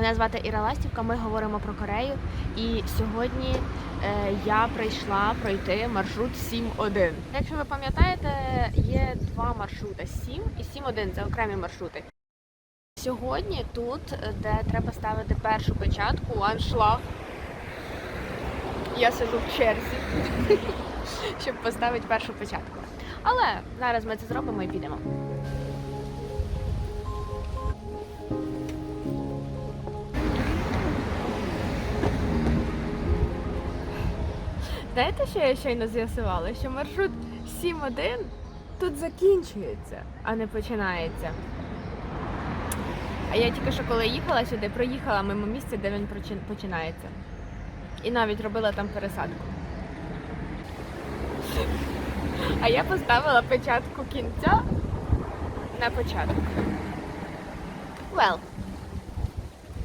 Мене звати Іра Ластівка. Ми говоримо про Корею. І сьогодні е, я прийшла пройти маршрут 7.1. Якщо ви пам'ятаєте, є два маршрути: 7 і 7.1 це окремі маршрути. Сьогодні тут, де треба ставити першу печатку, аншлаг. Я сижу в черзі, щоб поставити першу печатку. Але зараз ми це зробимо і підемо. Знаєте, що я щойно з'ясувала? Що маршрут 7.1 тут закінчується, а не починається. А я тільки що коли їхала сюди, проїхала мимо місця, де він починається. І навіть робила там пересадку. А я поставила печатку кінця на початок. Well.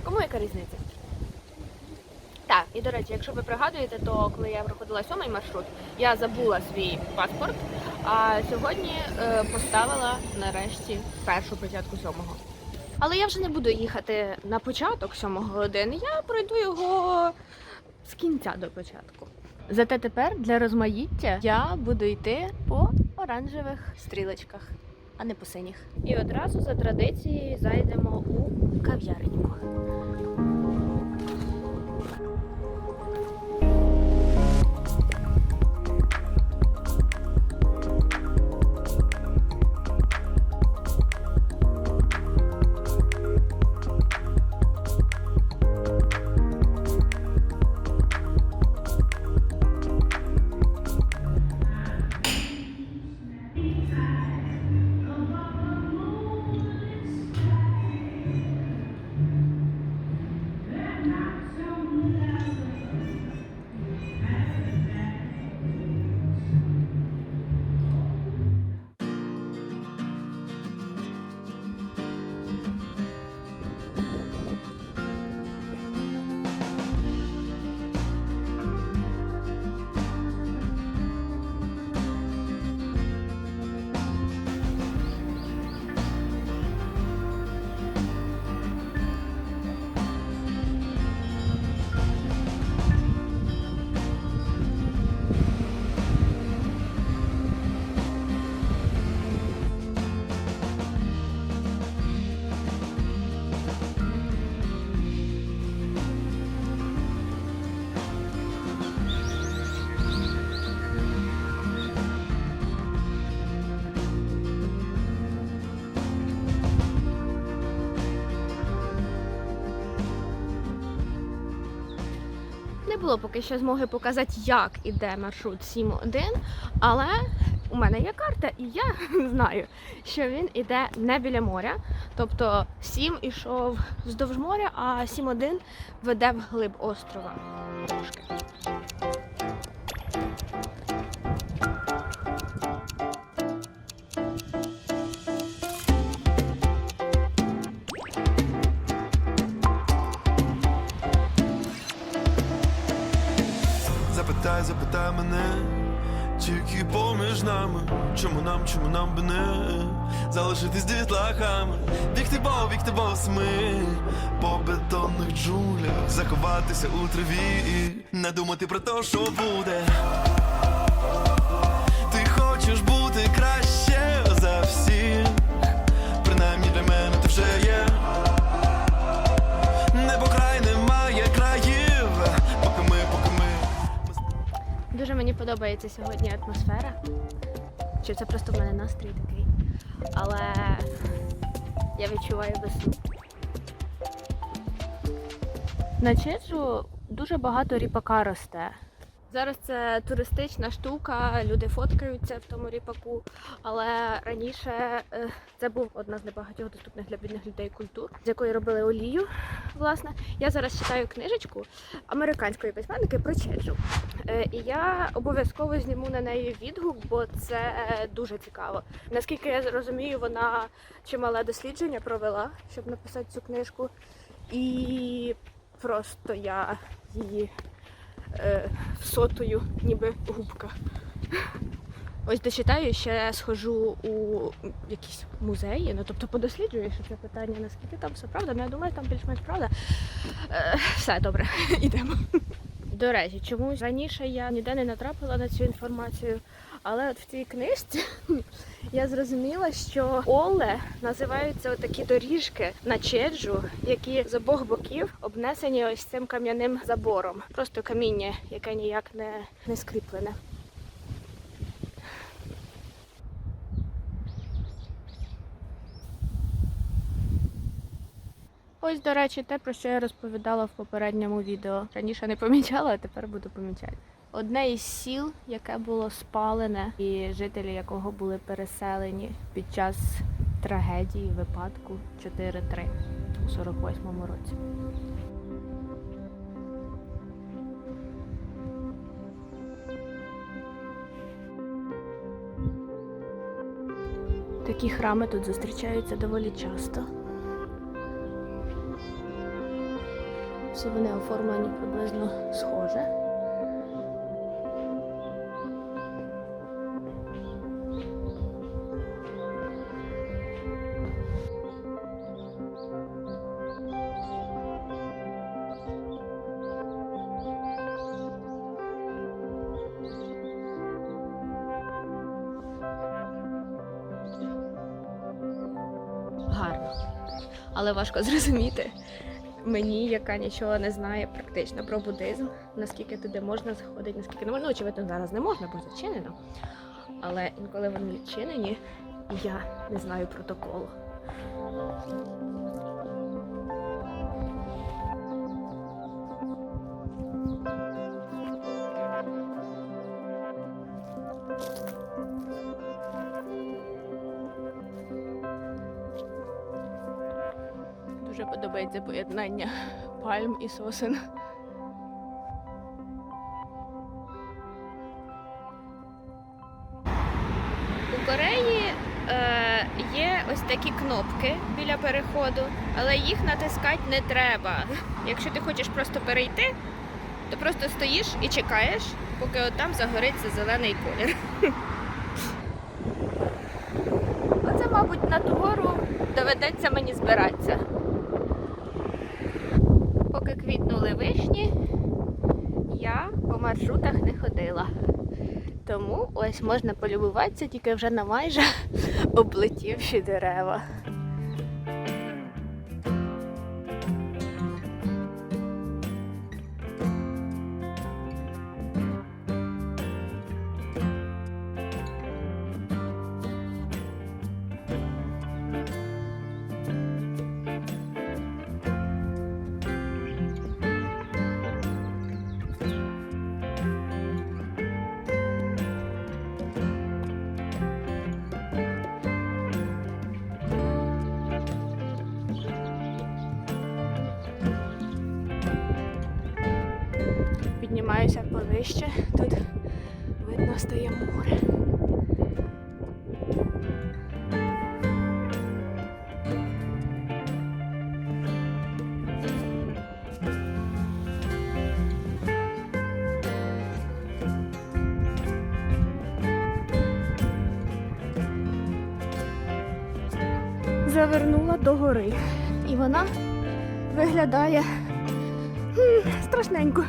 Кому яка різниця? Так, і до речі, якщо ви пригадуєте, то коли я проходила сьомий маршрут, я забула свій паспорт, а сьогодні е, поставила нарешті першу початку сьомого. Але я вже не буду їхати на початок сьомого години, я пройду його з кінця до початку. Зате тепер для розмаїття я буду йти по оранжевих стрілочках, а не по синіх. І одразу за традицією зайдемо було поки що змоги показати, як іде маршрут 7.1, але у мене є карта, і я знаю, що він іде не біля моря. Тобто 7 ішов вздовж моря, а 7.1 веде вглиб острова. Трошки. Залишитись дітлахами, бігти бо, бігти босми, по бетонних джунглях, заховатися у траві, і не думати про те, що буде. Ти хочеш бути краще за всіх, принаймні для мене ти вже є. Небо край немає країв. Дуже мені подобається сьогодні атмосфера. Чи це просто в мене настрій такий. Але я відчуваю весну. На Чеджу дуже багато ріпака росте. Зараз це туристична штука, люди фоткаються в тому ріпаку. Але раніше е, це був одна з небагатьох доступних для бідних людей культур, з якої робили олію. Власне, я зараз читаю книжечку американської письменники про Чеджу. Е, І я обов'язково зніму на неї відгук, бо це е, дуже цікаво. Наскільки я розумію, вона чимале дослідження провела, щоб написати цю книжку. І просто я її е, всотую, ніби губка. Ось дочитаю, ще схожу у якісь музеї, ну тобто подосліджую що це питання, наскільки там все правда. Ну я думаю, там більш-менш правда. Е, все добре, йдемо. До речі, чомусь раніше я ніде не натрапила на цю інформацію, але от в цій книжці я зрозуміла, що Оле називаються такі доріжки на Чеджу, які з обох боків обнесені ось цим кам'яним забором. Просто каміння, яке ніяк не, не скріплене. Ось, до речі, те, про що я розповідала в попередньому відео. Раніше не помічала, а тепер буду помічати. Одне із сіл, яке було спалене, і жителі якого були переселені під час трагедії випадку 4-3 у 48-му році. Такі храми тут зустрічаються доволі часто. Всі вони оформлені приблизно схоже. Але важко зрозуміти мені, яка нічого не знає практично про буддизм, наскільки туди можна заходити, наскільки не можна. Ну, очевидно, зараз не можна, бо зачинено. Але інколи вони відчинені, я не знаю протоколу. Подобається поєднання пальм і сосен. У Кореї е, є ось такі кнопки біля переходу, але їх натискати не треба. Якщо ти хочеш просто перейти, то просто стоїш і чекаєш, поки от там загориться зелений колір. Оце, мабуть, на ту гору доведеться мені збиратися. Квітнули вишні, я по маршрутах не ходила. Тому ось можна полюбуватися тільки вже на майже облетівші дерева. Повище, тут видно стає море. Завернула до гори, і вона виглядає м, страшненько.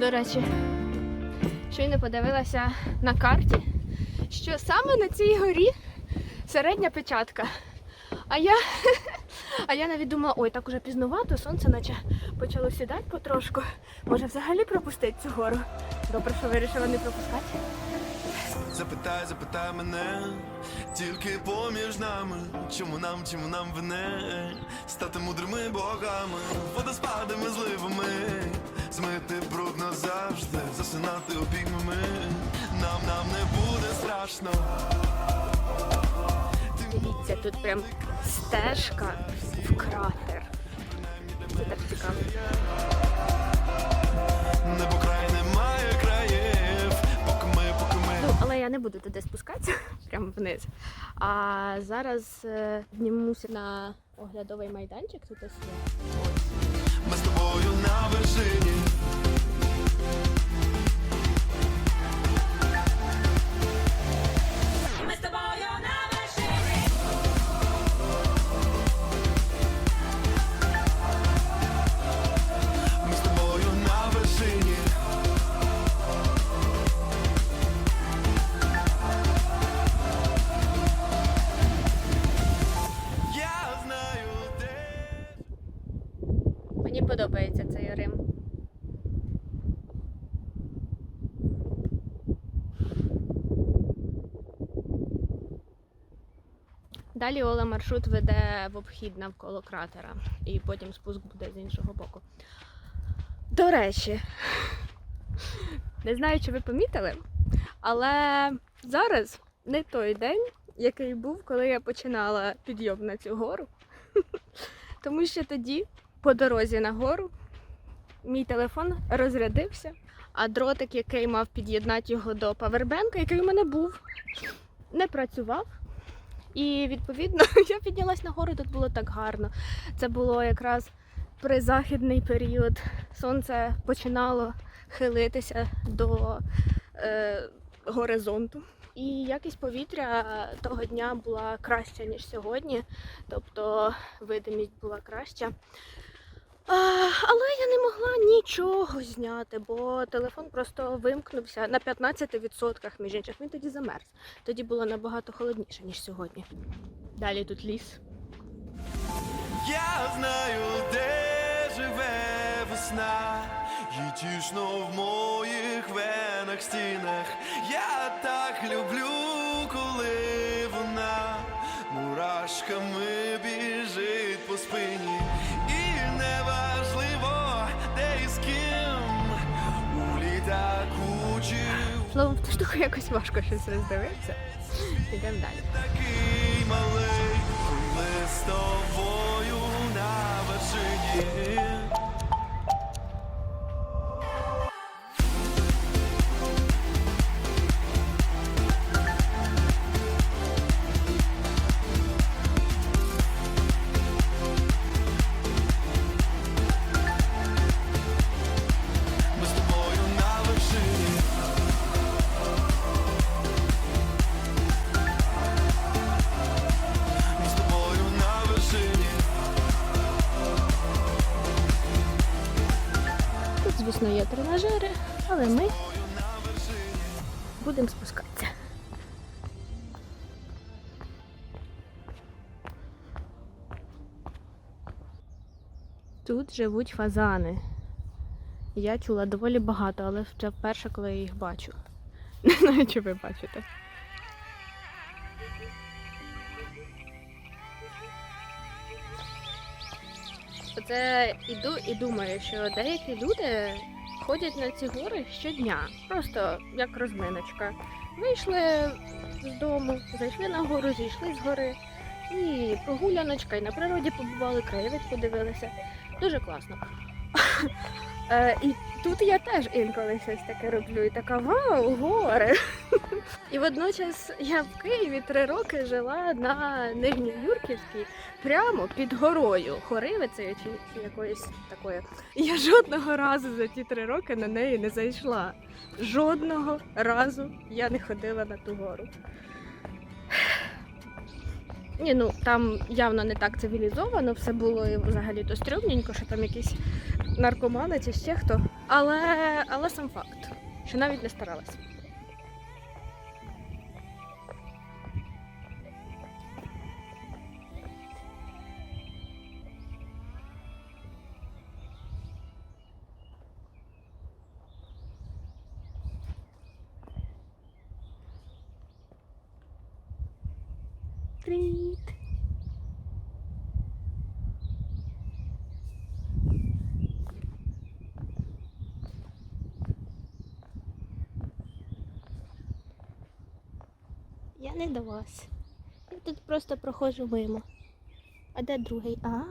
До речі, щойно подивилася на карті, що саме на цій горі середня печатка. А я, а я навіть думала, ой, так уже пізнувато, сонце наче почало сідати потрошку. Може взагалі пропустити цю гору. Добре, що вирішила не пропускати. Запитай, запитай мене, тільки поміж нами, чому нам, чому нам вине стати мудрими богами, водоспадами, зливами, змити бруд назавжди, засинати обіймами. Нам, нам не буде страшно. Дивіться, тут прям стежка в кратер. Це так цікаво. Небо край немає країв, поки ми, поки ми. Ну, але я не буду туди спускатися, прямо вниз. А зараз е, піднімуся на оглядовий майданчик. Тут ось є. Тобою на вершині. Подобається цей Рим. Далі Ола маршрут веде в обхід навколо кратера, і потім спуск буде з іншого боку. До речі, не знаю, чи ви помітили, але зараз не той день, який був, коли я починала підйом на цю гору. Тому що тоді, по дорозі на гору, мій телефон розрядився, а дротик, який мав під'єднати його до павербенка, який у мене був, не працював. І відповідно я піднялась на гору, тут було так гарно. Це було якраз призахідний період. Сонце починало хилитися до е, горизонту. І якість повітря того дня була краща, ніж сьогодні. Тобто видимість була краща. А, але я не могла нічого зняти, бо телефон просто вимкнувся на 15% між інших. Він тоді замерз. Тоді було набагато холодніше, ніж сьогодні. Далі тут ліс. Я знаю, де живе весна, їй тішно в моїх венах стінах. Я так люблю, коли вона мурашками біжить в Словом, в ту штуку якось важко щось роздивитися. Йдемо далі. такий малий, ми з тобою на вершині. Тут живуть фазани. Я чула доволі багато, але це вперше, коли я їх бачу. Не знаю, чи ви бачите. Оце іду і думаю, що деякі люди ходять на ці гори щодня, просто як розминочка. Вийшли з дому, зайшли на гору, зійшли з гори. І прогуляночка, і на природі побували, краєвид подивилися. Дуже класно. Е, І тут я теж інколи щось таке роблю, і така вау, гори. І водночас я в Києві три роки жила на Нижньоюрківській, прямо під горою, Хоривицею чи, якоюсь такою. І я жодного разу за ті три роки на неї не зайшла. Жодного разу я не ходила на ту гору. Ні, ну там явно не так цивілізовано, все було і взагалі то стрьомненько, що там якісь наркомани чи ще хто. Але, але сам факт, що навіть не старалась. До вас. Я тут просто проходжу мимо. А де другий? А.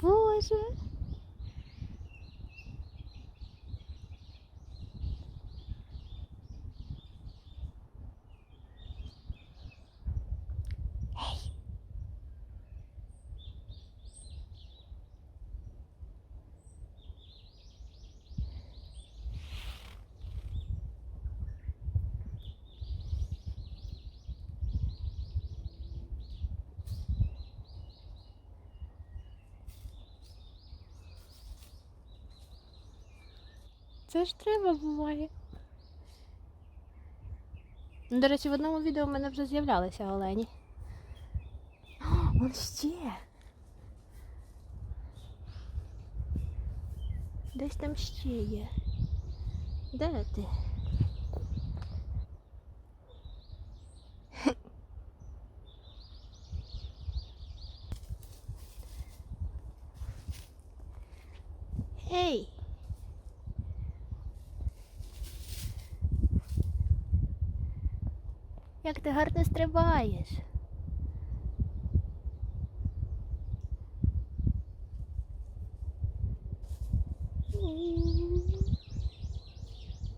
Боже. Це ж треба буває. Ну, До речі, в одному відео в мене вже з'являлися олені. О, Вон ще. Десь там ще є. Де ти? Гей! Як ти гарно стрибаєш.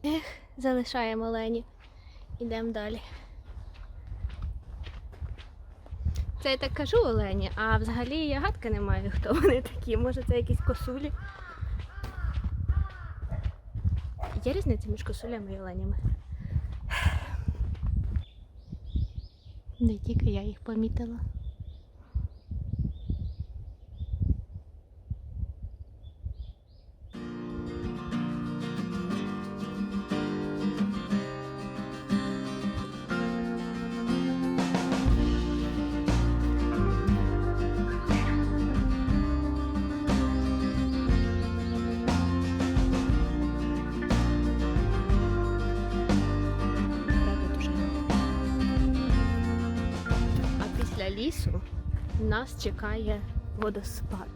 Ех, залишаємо Лені. Ідемо далі. Це я так кажу Олені, а взагалі я гадки не маю, хто вони такі. Може це якісь косулі. Є різниця між косулями і оленями? Не тільки я їх помітила. Чекає водоспад.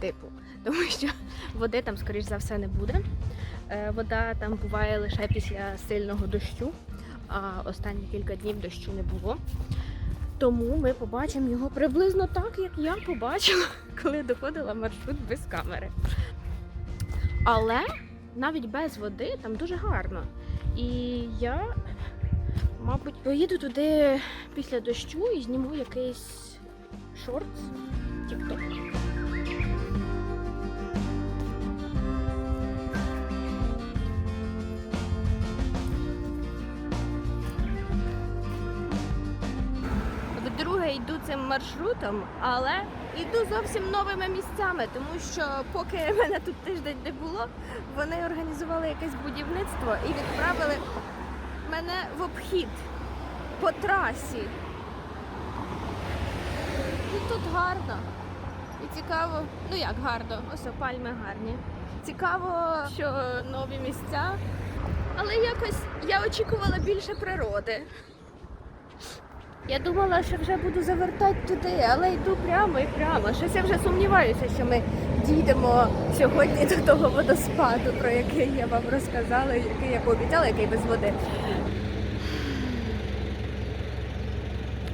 Типу, тому що води там, скоріш за все, не буде. Е, Вода там буває лише після сильного дощу, а останні кілька днів дощу не було. Тому ми побачимо його приблизно так, як я побачила, коли доходила маршрут без камери. Але навіть без води там дуже гарно. І я Мабуть, поїду туди після дощу і зніму якийсь шортс, тік-ток. Вдруге йду цим маршрутом, але йду зовсім новими місцями, тому що поки мене тут тиждень не було, вони організували якесь будівництво і відправили мене в обхід по трасі. Тут гарно. І цікаво, ну як гарно, ось пальми гарні. Цікаво, що нові місця. Але якось я очікувала більше природи. Я думала, що вже буду завертати туди, але йду прямо і прямо. Щось я вже сумніваюся, що ми дійдемо сьогодні до того водоспаду, про який я вам розказала, який я пообіцяла, який без води.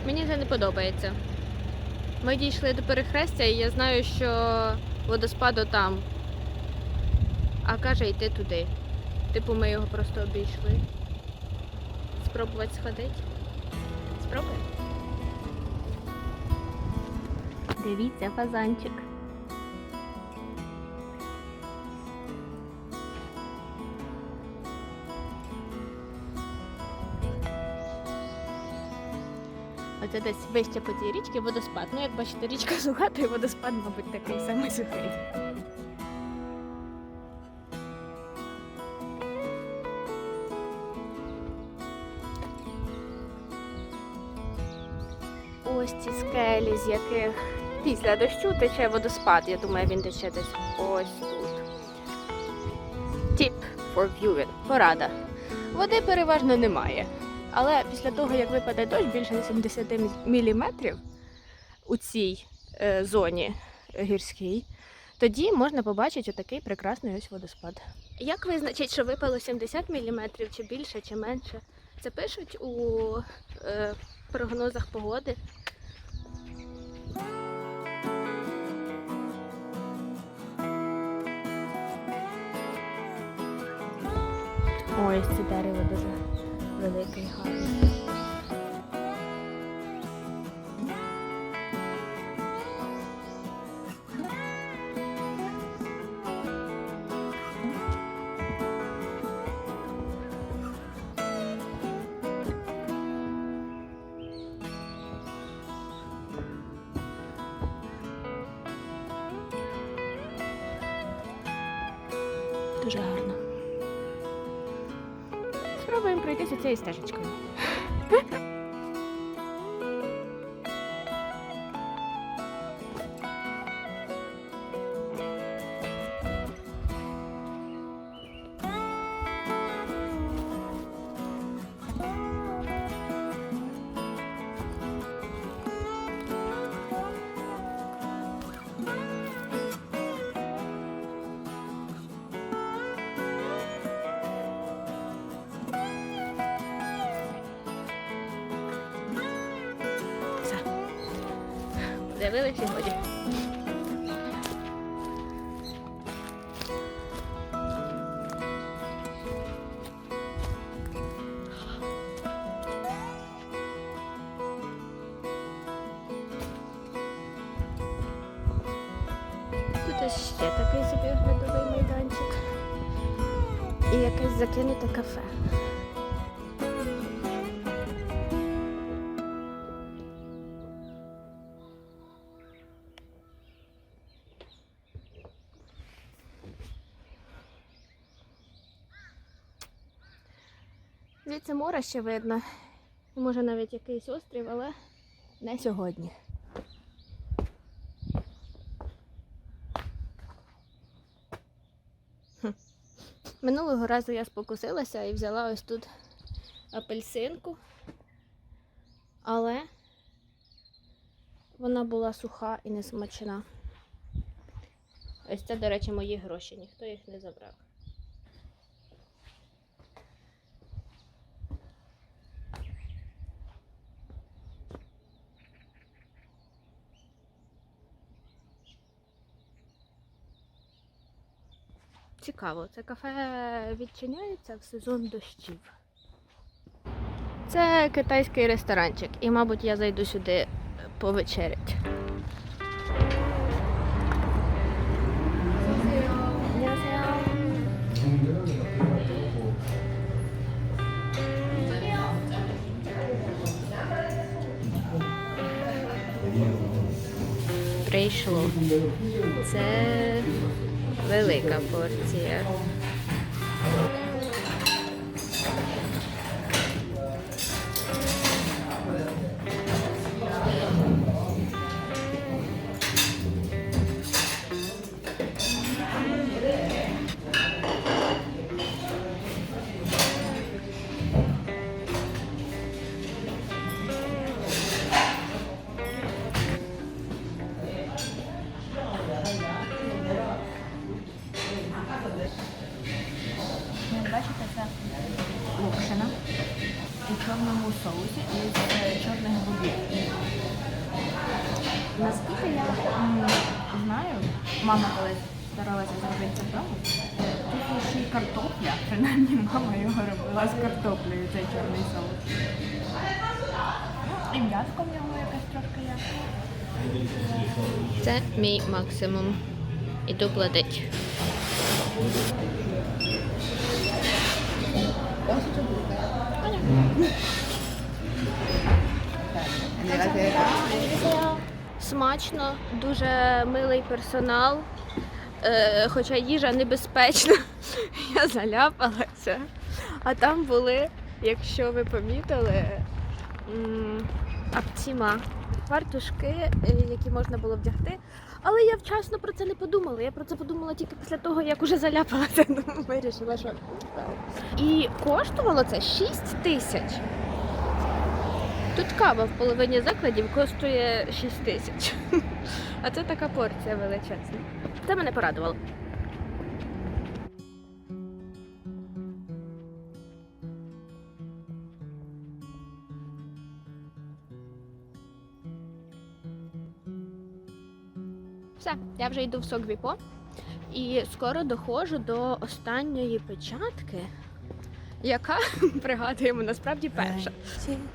Мені це не подобається. Ми дійшли до перехрестя, і я знаю, що водоспаду там. А каже йти туди. Типу, ми його просто обійшли. Спробувати сходити. Спробуємо. Дивіться, фазанчик. Оце десь вище по цій річці водоспад. Ну, як бачите, річка суха, то і водоспад, мабуть, такий самий сухий. Ось ці скелі, з яких після дощу тече водоспад. Я думаю, він тече десь ось тут. Tip for viewing. Порада. Води переважно немає. Але після того, як випаде дощ більше 70 мм у цій е, зоні гірській, тоді можна побачити отакий прекрасний ось водоспад. Як визначить, що випало 70 мм, чи більше, чи менше? Це пишуть у е, прогнозах погоди. Ой, це дерево дуже велике і Подивилися годі. Тут Звідси море ще видно. Може навіть якийсь острів, але не сьогодні. Минулого разу я спокусилася і взяла ось тут апельсинку, але вона була суха і несмачна. Ось це, до речі, мої гроші, ніхто їх не забрав. Цікаво, це кафе відчиняється в сезон дощів. Це китайський ресторанчик, і, мабуть, я зайду сюди повечерять. Прийшло. Це велика порція. Соусі із е, чорних бобів. Наскільки я м, знаю, мама колись старалася зробити це вдома. Тут є ще й картопля, принаймні мама його робила з картоплею, цей чорний соус. І м'яско в ньому якесь трошки є. Це мій максимум. Іду платить. Смачно, дуже милий персонал. Е, хоча їжа небезпечна, я заляпалася. А там були, якщо ви помітили, аптіма, фартушки, е, які можна було вдягти. Але я вчасно про це не подумала. Я про це подумала тільки після того, як уже заляпалася. Вирішила, що. І коштувало це 6 тисяч. Тут кава в половині закладів коштує 6 тисяч. А це така порція величезна. Це мене порадувало. Все, я вже йду в сок Віпо. І скоро доходжу до останньої печатки, яка пригадуємо насправді перша.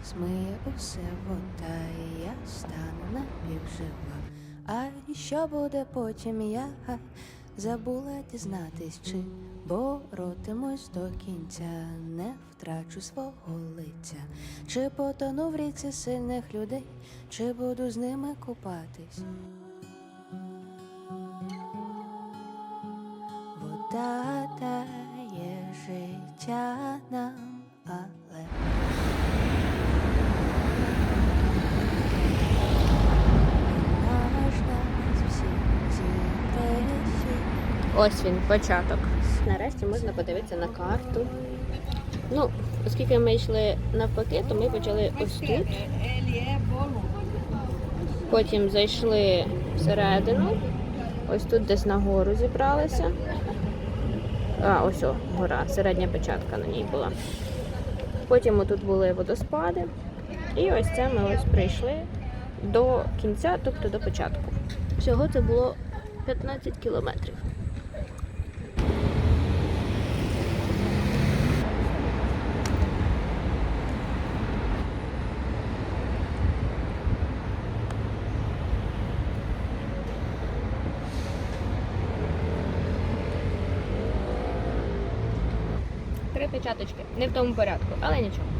Змиє усе вода, і я стану напівжива. А що буде потім, я забула дізнатись, чи боротимусь до кінця, не втрачу свого лиця, чи потону в ріці сильних людей, чи буду з ними купатись. Вода життя нам, але. Ось він, початок. Нарешті можна подивитися на карту. Ну, оскільки ми йшли навпаки, то ми почали ось тут. Потім зайшли всередину. Ось тут десь нагору зібралися. А, ось о, гора, середня печатка на ній була. Потім тут були водоспади. І ось це ми ось прийшли до кінця, тобто до початку. Всього це було 15 кілометрів. Три печаточки. Не в тому порядку, але нічого.